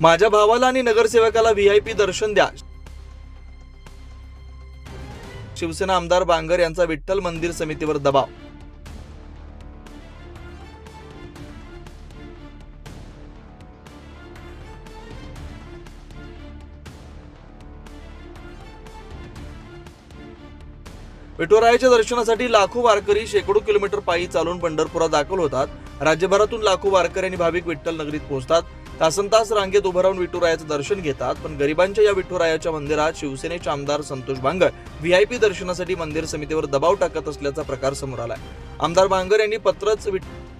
माझ्या भावाला आणि नगरसेवकाला व्हीआयपी दर्शन द्या. शिवसेना आमदार बांगर यांचा विठ्ठल मंदिर समितीवर दबाव. विठोरायाच्या दर्शनासाठी लाखो वारकरी शेकडो किलोमीटर पायी चालून पंढरपुरात दाखल होतात. राज्यभरातून लाखो वारकरी आणि भाविक विठ्ठल नगरीत पोहोचतात. तासन तास रांगेत उभं राहून विठुरायाचं दर्शन घेतात पण गरिबांच्या या विठुरायाच्या मंदिरात शिवसेनेचे आमदार संतोष बांगर व्हीआयपी दर्शनासाठी मंदिर समितीवर दबाव टाकत असल्याचा प्रकार समोर आलाय. आमदार बांगर यांनी पत्रच विठ-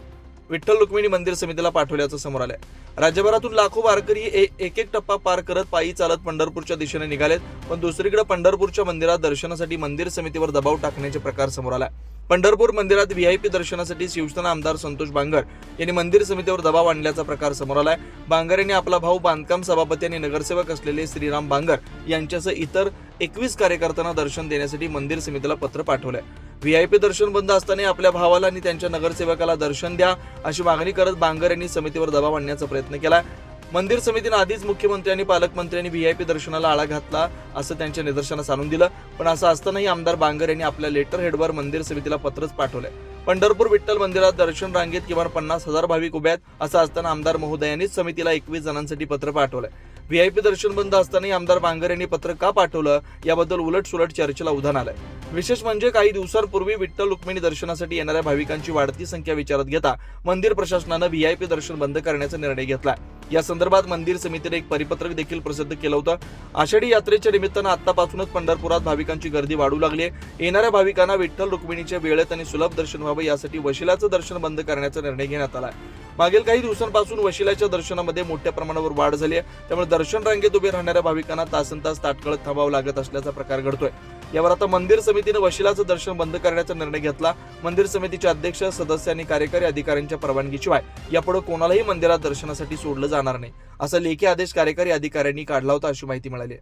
विठ्ठल रुक्मिणी मंदिर समितीला पाठवल्याचं समोर आलंय. राज्यभरातून लाखो वारकरी एक एक टप्पा पार करत पायी चालत पंढरपूरच्या दिशेने निघालेत पण दुसरीकडे पंढरपूरच्या मंदिरात दर्शनासाठी मंदिर समितीवर दबाव टाकण्याचे प्रकार समोर आलाय. पंढरपूर मंदिरात व्हीआयपी दर्शनासाठी शिवसेना आमदार संतोष बांगर यांनी मंदिर समितीवर दबाव आणल्याचा प्रकार समोर आलाय. बांगर यांनी आपला भाऊ बांधकाम सभापती आणि नगरसेवक असलेले श्रीराम बांगर यांच्यासह इतर एकवीस कार्यकर्त्यांना दर्शन देण्यासाठी मंदिर समितीला पत्र पाठवलंय. व्हीआयपी दर्शन बंद असताना आपल्या भावाला आणि त्यांच्या नगरसेवकाला दर्शन द्या अशी मागणी करत बांगर यांनी समितीवर दबाव आणण्याचा प्रयत्न केला. मंदिर समितीनं आधीच मुख्यमंत्री आणि पालकमंत्र्यांनी व्हीआयपी दर्शनाला आळा घातला असं त्यांच्या निदर्शनास आणून दिलं. पण असं असतानाही आमदार बांगर यांनी आपल्या लेटर हेडवर मंदिर समितीला पत्रच पाठवलंय. पंढरपूर विठ्ठल मंदिरात दर्शन रांगेत किमान पन्नास हजार भाविक उभे आहेत असं असताना आमदार महोदयांनीच समितीला एकवीस जणांसाठी पत्र पाठवलंय. व्हीआयपी दर्शन बंद असतानाही आमदार बांगर यांनी पत्र का पाठवलं याबद्दल उलट सुलट चर्चेला उधाण आलंय. विशेष म्हणजे काही दिवसांपूर्वी विठ्ठल रुक्मिणी दर्शनासाठी येणाऱ्या भाविकांची वाढती संख्या विचारात घेता मंदिर प्रशासनानं व्हीआयपी दर्शन बंद करण्याचा निर्णय घेतला या संदर्भात मंदिर समितीने एक परिपत्रक देखील प्रसिद्ध केलं होतं. आषाढी यात्रेच्या निमित्तानं आतापासूनच पंढरपुरात भाविकांची गर्दी वाढू लागली आहे. येणाऱ्या भाविकांना विठ्ठल रुक्मिणीच्या वेळेत आणि सुलभ दर्शन व्हावं यासाठी वशिलाचं दर्शन बंद करण्याचा निर्णय घेण्यात आला आहे मागील काही दिवसांपासून वशिलाच्या दर्शनामध्ये मोठ्या प्रमाणावर वाढ झाली आहे. त्यामुळे दर्शन रांगेत उभे राहणाऱ्या भाविकांना तासन तास ताटकळत थांबावं लागत असल्याचा प्रकार घडतोय. यावर आता मंदिर समितीने वशिलाचं दर्शन बंद करण्याचा निर्णय घेतला. मंदिर समितीचे अध्यक्ष सदस्य आणि कार्यकारी अधिकाऱ्यांच्या परवानगीशिवाय यापुढे कोणालाही मंदिरात दर्शनासाठी सोडलं जाणार नाही. असा लेखी आदेश कार्यकारी अधिकाऱ्यांनी काढला होता अशी माहिती मिळाली